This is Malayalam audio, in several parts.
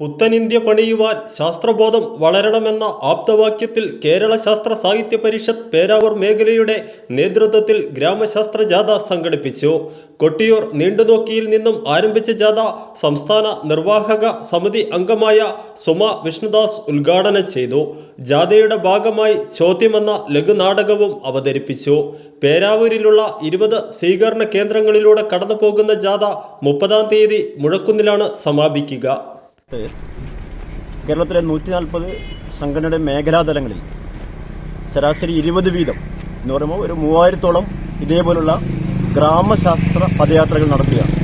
പുത്തനിന്ത്യ പണിയുവാൻ ശാസ്ത്രബോധം വളരണമെന്ന ആപ്തവാക്യത്തിൽ കേരള ശാസ്ത്ര സാഹിത്യ പരിഷത്ത് പേരാവൂർ മേഖലയുടെ നേതൃത്വത്തിൽ ഗ്രാമശാസ്ത്ര ജാഥ സംഘടിപ്പിച്ചു. കൊട്ടിയൂർ നീണ്ടുനോക്കിയിൽ നിന്നും ആരംഭിച്ച ജാഥ സംസ്ഥാന നിർവാഹക സമിതി അംഗമായ സുമ വിഷ്ണുദാസ് ഉദ്ഘാടനം ചെയ്തു. ജാഥയുടെ ഭാഗമായി ചോദ്യമെന്ന ലഘുനാടകവും അവതരിപ്പിച്ചു. പേരാവൂരിലുള്ള ഇരുപത് സ്വീകരണ കേന്ദ്രങ്ങളിലൂടെ കടന്നു പോകുന്ന ജാഥ മുപ്പതാം തീയതി മുഴക്കുന്നിലാണ് സമാപിക്കുക. കേരളത്തിലെ നൂറ്റി നാൽപ്പത് സംഘടനയുടെ മേഖലാതലങ്ങളിൽ ശരാശരി ഇരുപത് വീതം എന്ന് പറയുമ്പോൾ ഒരു മൂവായിരത്തോളം ഇതേപോലുള്ള ഗ്രാമശാസ്ത്ര പദയാത്രകൾ നടത്തുകയാണ്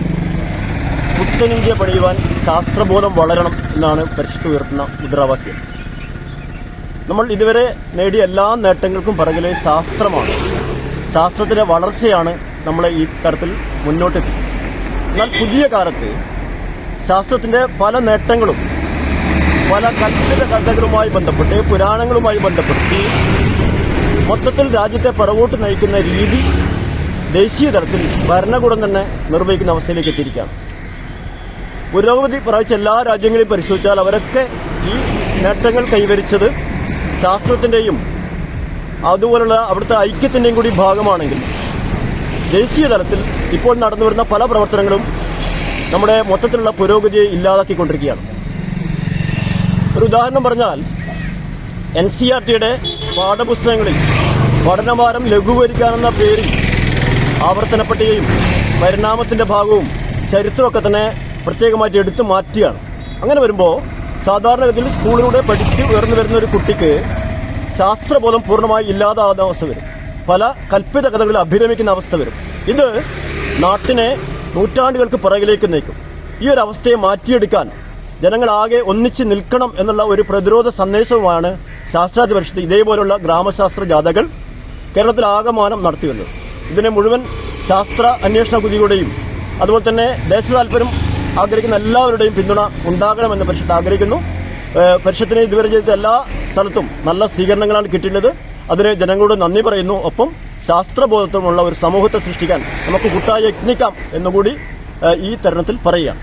പുത്തനിന്ത്യ പണിയുവാൻ ശാസ്ത്രബോധം വളരണം എന്നാണ് പരിശുദ്ധ ഉയർത്തുന്ന മുദ്രാവാക്യം. നമ്മൾ ഇതുവരെ നേടിയ എല്ലാ നേട്ടങ്ങൾക്കും പിറകിലെ ശാസ്ത്രമാണ്. ശാസ്ത്രത്തിന്റെ വളർച്ചയാണ് നമ്മളെ ഈ തരത്തിൽ മുന്നോട്ടെത്തിച്ചത്. എന്നാൽ പുതിയ കാലത്ത് ശാസ്ത്രത്തിന്റെ പല നേട്ടങ്ങളും പല കൽപ്പിത കഥകളുമായി ബന്ധപ്പെട്ട് പുരാണങ്ങളുമായി ബന്ധപ്പെടുത്തി മൊത്തത്തിൽ രാജ്യത്തെ പിറകോട്ട് നയിക്കുന്ന രീതി ദേശീയ തലത്തിൽ ഭരണകൂടം തന്നെ നിർവഹിക്കുന്ന അവസ്ഥയിലേക്ക് എത്തിയിരിക്കുകയാണ്. പുരോഗതി പ്രാപിച്ച എല്ലാ രാജ്യങ്ങളെയും പരിശോധിച്ചാൽ അവരൊക്കെ ഈ നേട്ടങ്ങൾ കൈവരിച്ചത് ശാസ്ത്രത്തിന്റെയും അതുപോലുള്ള അവിടുത്തെ ഐക്യത്തിന്റെയും കൂടി ഭാഗമാണെങ്കിൽ ദേശീയ തലത്തിൽ ഇപ്പോൾ നടന്നു വരുന്ന പല പ്രവർത്തനങ്ങളും നമ്മുടെ മൊത്തത്തിലുള്ള പുരോഗതിയെ ഇല്ലാതാക്കിക്കൊണ്ടിരിക്കുകയാണ്. ഒരു ഉദാഹരണം പറഞ്ഞാൽ എൻ സി ആർ ടിയുടെ പാഠപുസ്തകങ്ങളിൽ പഠനഭാരം ലഘൂകരിക്കാനെന്ന പേരിൽ ആവർത്തന പട്ടികയും പരിണാമത്തിന്റെ ഭാഗവും ചരിത്രമൊക്കെ തന്നെ പ്രത്യേകമായിട്ട് എടുത്തു മാറ്റുകയാണ്. അങ്ങനെ വരുമ്പോൾ സാധാരണഗതിയിൽ സ്കൂളിലൂടെ പഠിച്ച് ഉയർന്നു വരുന്ന ഒരു കുട്ടിക്ക് ശാസ്ത്രബോധം പൂർണമായി ഇല്ലാതാകുന്ന അവസ്ഥ വരും. പല കൽപ്പിത കഥകളിൽ അഭിരമിക്കുന്ന അവസ്ഥ വരും. ഇത് നാട്ടിനെ നൂറ്റാണ്ടുകൾക്ക് പിറകിലേക്ക് നയിക്കും. ഈ ഒരു അവസ്ഥയെ മാറ്റിയെടുക്കാൻ ജനങ്ങളാകെ ഒന്നിച്ച് നിൽക്കണം എന്നുള്ള ഒരു പ്രതിരോധ സന്ദേശവുമാണ് ശാസ്ത്രാധിപ പരിഷത്ത് ഇതേപോലുള്ള ഗ്രാമശാസ്ത്ര ജാഥകൾ കേരളത്തിൽ ആകമാനം നടത്തി വരുന്നത് ഇതിനെ മുഴുവൻ ശാസ്ത്ര അന്വേഷണ കുതിയുടെയും അതുപോലെ തന്നെ ദേശതാൽപര്യം ആഗ്രഹിക്കുന്ന എല്ലാവരുടെയും പിന്തുണ ഉണ്ടാകണമെന്ന് പരിഷത്ത് ആഗ്രഹിക്കുന്നു. പരിഷത്തിന് ഇതുവരെ ചെയ്ത എല്ലാ സ്ഥലത്തും നല്ല സ്വീകരണങ്ങളാണ് കിട്ടിയിട്ടുള്ളത്. അതിന് ജനങ്ങളോട് നന്ദി പറയുന്നു. ഒപ്പം ശാസ്ത്രബോധത്വമുള്ള ഒരു സമൂഹത്തെ സൃഷ്ടിക്കാൻ നമുക്ക് കൂട്ടായി യത്നിക്കാം എന്നുകൂടി ഈ തരുണത്തിൽ പറയുകയാണ്.